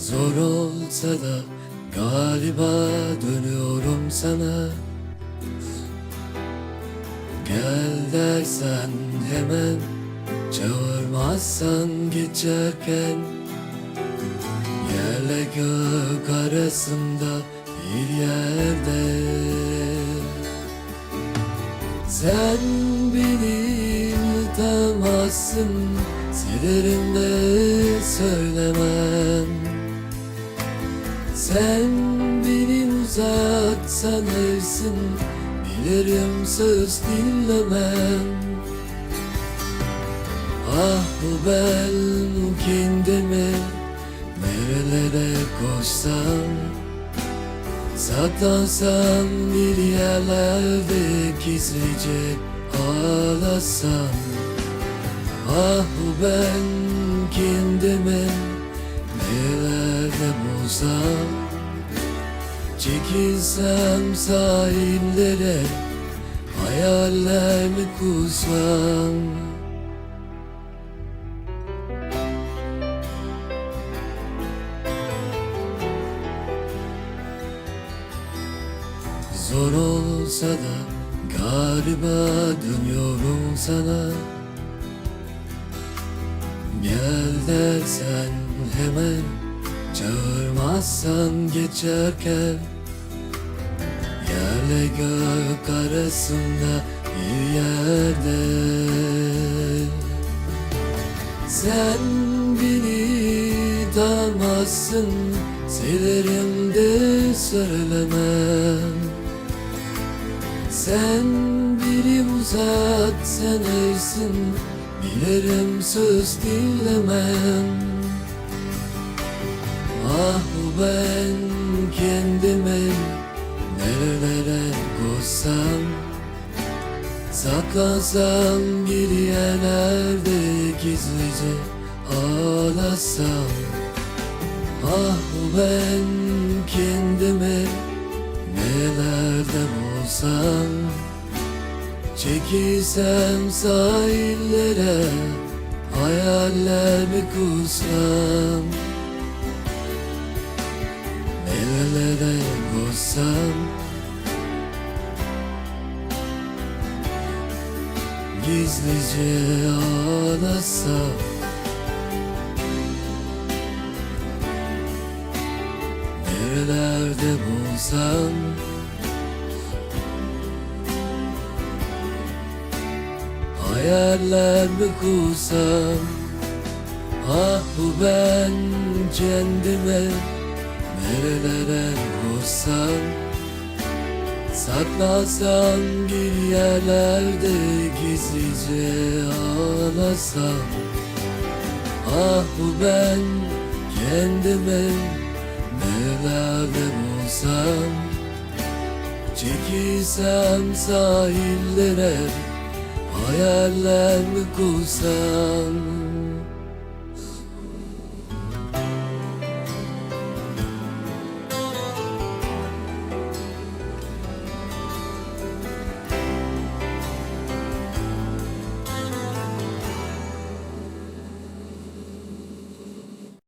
Zor olsa da galiba dönüyorum sana. Gel dersen hemen Çağırmazsan geçerken. Yerle gök arasında bir yerde. Sen beni unutamazsın Silerim de söylemem Sen beni uzak sanırsın Bilirim söz dinlemem. Ah bu ben kendimi Nerelere koşsam? Saklansam bir yerlerde gizlice ağlasam. Ah bu ben kendimi Nelerde bulsam Çekilsem sahillere Hayaller mi kursam? Zor olsa da galiba dönüyorum sana. Gel dersen hemen çağırmazsan geçerken Yerle gök arasında bir yerde. Sen beni tanımazsın Silerim de söylemem. Sen biri uzak sanırsın Bilirim söz dinlemem ben kendimi Nerelere koşsam Saklansam bir yerlerde gizlice ağlasam? Ah ben kendimi Nelerde bulsam Çekilsem sahillere Hayaller mi kursam Gizlice ağlasam Nerelerde bulsam? Hayaller mi kursam? Ah bu ben kendime Nerelere koşsam Saklasam bir yerlerde gizlice ağlasam. Ah bu ben kendime Nelerde bulsam Çekilsem sahillere Hayaller mi kursam